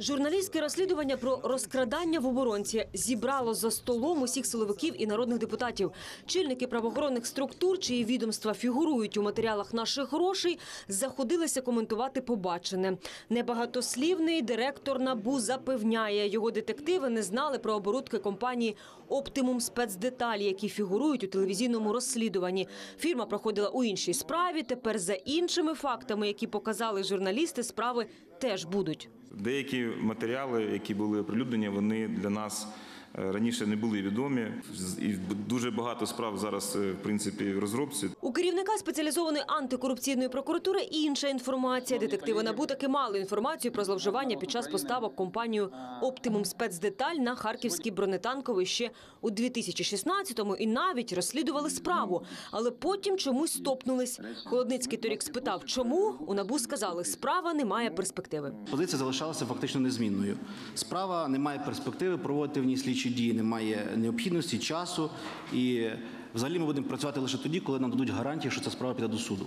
Журналістське розслідування про розкрадання в оборонці зібрало за столом усіх силовиків і народних депутатів. Чільники правоохоронних структур, чиї відомства фігурують у матеріалах наших грошей, заходилися коментувати побачене. Небагатослівний директор НАБУ запевняє, його детективи не знали про оборудки компанії «Оптимум спецдеталі», які фігурують у телевізійному розслідуванні. Фірма проходила у іншій справі. Тепер за іншими фактами, які показали журналісти, справи теж будуть. Деякі матеріали, які були оприлюднені, вони для нас раніше не були відомі. І дуже багато справ зараз, е, в принципі, в розробці. У керівника спеціалізованої антикорупційної прокуратури інша інформація. Детективи НАБУ таки мали інформацію про зловживання під час поставок компанію «Оптимум спецдеталь» на харківський бронетанковий ще у 2016-му і навіть розслідували справу. Але потім чомусь стопнулись. Холодницький торік спитав, чому? У НАБУ сказали, справа не має перспективи. Позиція залишалася фактично незмінною. Справа не має перспективи, проводити в ній слідчі дії немає необхідності, часу. І взагалі ми будемо працювати лише тоді, коли нам дадуть гарантії, що ця справа піде до суду.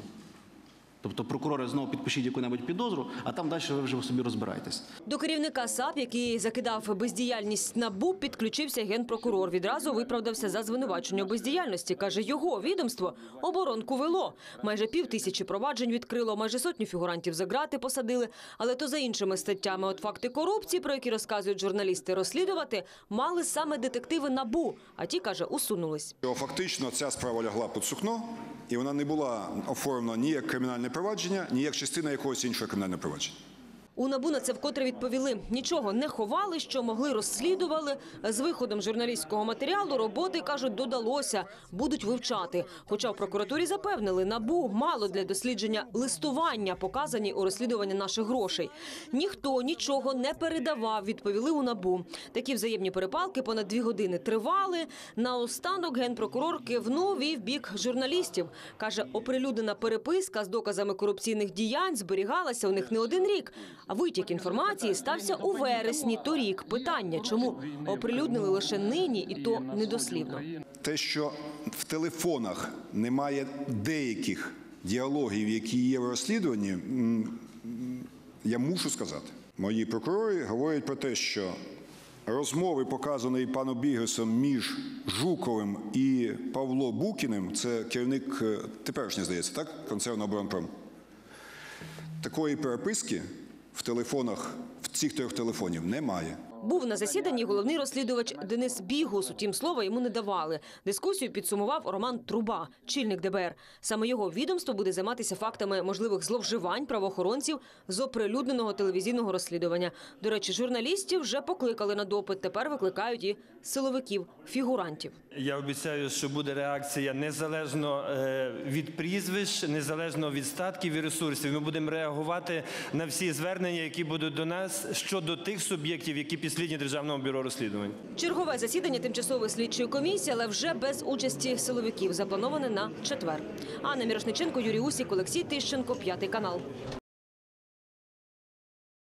Тобто прокурори знову підпишіть яку-небудь підозру, а там далі ви вже собі розбирайтесь. До керівника САП, який закидав бездіяльність НАБУ, підключився генпрокурор. Відразу виправдався за звинувачення бездіяльності. Каже, його відомство оборонку вело. Майже пів тисячі проваджень відкрило, майже сотню фігурантів за грати посадили. Але то за іншими статтями. От факти корупції, про які розказують журналісти, розслідувати мали саме детективи НАБУ. А ті, каже, усунулись. Фактично ця справа лягла під сукно, і вона не була оформлена ні як кримінальне провадження, ні як частина якогось іншого кримінального провадження. У НАБУ на це вкотре відповіли. Нічого не ховали, що могли розслідували. З виходом журналістського матеріалу роботи, кажуть, додалося, будуть вивчати. Хоча в прокуратурі запевнили, НАБУ мало для дослідження листування, показані у розслідуванні наших грошей. Ніхто нічого не передавав, відповіли у НАБУ. Такі взаємні перепалки понад дві години тривали. Наостанок генпрокурор кивнув і в бік журналістів. Каже, оприлюднена переписка з доказами корупційних діянь зберігалася у них не один рік. Витік інформації стався у вересні торік. Питання, чому оприлюднили лише нині, і то недослівно. Те, що в телефонах немає деяких діалогів, які є в розслідуванні, я мушу сказати. Мої прокурори говорять про те, що розмови, показані паном Бігесом між Жуковим і Павло Букіним, це керівник е, теперішній, здається, так, концерну оборонпром. Такої переписки в телефонах, в цих трьох телефонів немає. Був на засіданні головний розслідувач Денис Бігус. Утім, слова йому не давали. Дискусію підсумував Роман Труба, чільник ДБР. Саме його відомство буде займатися фактами можливих зловживань правоохоронців з оприлюдненого телевізійного розслідування. До речі, журналістів вже покликали на допит. Тепер викликають і силовиків, фігурантів. Я обіцяю, що буде реакція незалежно е, від прізвищ, незалежно від статків і ресурсів. Ми будемо реагувати на всі звернення, які будуть до нас щодо тих суб'єктів, які підслідні Державного бюро розслідувань. Чергове засідання тимчасової слідчої комісії, але вже без участі силовиків, заплановане на четвер. Анна Мірошниченко, Юрій Усік, Олексій Тищенко, п'ятий канал.